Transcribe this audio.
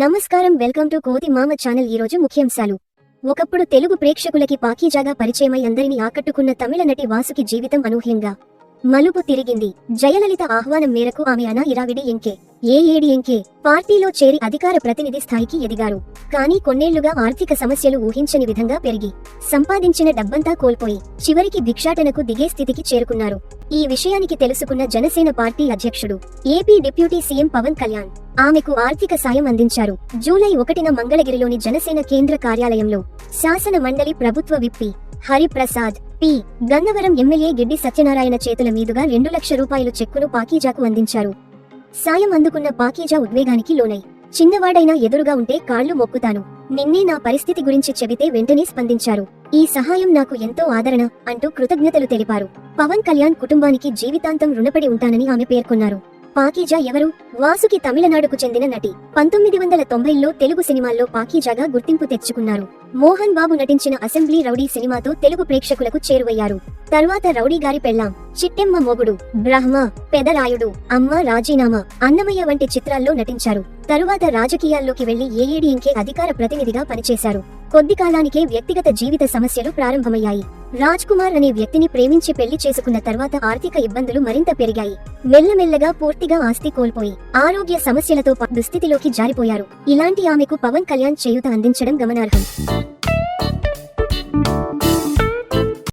నమస్కారం welcome to కోతి మామ ఛానల్. ఈరోజు ముఖ్యాంశాలు. ఒకప్పుడు తెలుగు ప్రేక్షకులకి పాకీజాగా పరిచయమై అందరినీ ఆకట్టుకున్న తమిళ నటి వాసుకి జీవితం అనూహ్యంగా. మలుపు తిరిగింది. జయలలిత ఆహ్వానం మేరకు ఆమె అనా ఇరావిడి ఎంకే ఏఏడిఎంకే పార్టీలో చేరి అధికార ప్రతినిధి స్థాయికి ఎదిగారు. కానీ కొన్నేళ్ళుగా ఆర్థిక సమస్యలు ఊహించని విధంగా పెరిగి సంపాదించిన డబ్బంతా కోల్పోయి చివరికి భిక్షాటనకు దిగే స్థితికి చేరుకున్నారు. ఈ విషయానికి తెలుసుకున్న జనసేన పార్టీ అధ్యక్షుడు AP deputy CM Pawan Kalyan ఆమెకు ఆర్థిక సాయం అందించారు. జూలై ఒకటిన మంగళగిరిలోని జనసేన కేంద్ర కార్యాలయంలో శాసన మండలి ప్రభుత్వ విప్పి హరిప్రసాద్ పి. గన్నవరం ఎమ్మెల్యే గిడ్డి సత్యనారాయణ చేతుల మీదుగా రెండు లక్ష రూపాయలు చెక్కును పాకీజాకు అందించారు. సాయం అందుకున్న పాకీజా ఉద్వేగానికి లోనై. చిన్నవాడైనా ఎదురుగా ఉంటే కాళ్ళు మొక్కుతాను. నిన్నే నా పరిస్థితి గురించి చెబితే వెంటనే స్పందించారు. ఈ సహాయం నాకు ఎంతో ఆదరణ అంటూ కృతజ్ఞతలు తెలిపారు. పవన్ కళ్యాణ్ కుటుంబానికి జీవితాంతం రుణపడి ఉంటానని ఆమె పేర్కొన్నారు. పాకీజా ఎవరు? వాసుకి తమిళనాడుకు చెందిన నటి. పంతొమ్మిది వందల తొంభైలో తెలుగు సినిమాల్లో పాకీజాగా గుర్తింపు తెచ్చుకున్నారు. మోహన్ బాబు నటించిన అసెంబ్లీ రౌడీ సినిమాతో తెలుగు ప్రేక్షకులకు చేరువయ్యారు. తరువాత రౌడీ గారి పెళ్ళాం. చిట్టెమ్మ మొగుడు బ్రహ్మ పెదరాయుడు అమ్మ రాజీనామా అన్నమయ్య వంటి చిత్రాల్లో నటించారు. తరువాత రాజకీయాల్లోకి వెళ్ళి ఏఏడీఎంకే అధికార ప్రతినిధిగా పనిచేశారు. కొద్ది కాలానికే వ్యక్తిగత జీవిత సమస్యలు ప్రారంభమయ్యాయి. రాజ్ కుమార్ అనే వ్యక్తిని ప్రేమించి పెళ్ళి చేసుకున్న తర్వాత ఆర్థిక ఇబ్బందులు మరింత పెరిగాయి. మెల్లమెల్లగా పూర్తిగా ఆస్తి కోల్పోయి ఆరోగ్య సమస్యలతో దుస్థితిలోకి జారిపోయారు. ఇలాంటి ఆమెకు పవన్ కళ్యాణ్ చేయూత అందించడం గమనార్హం.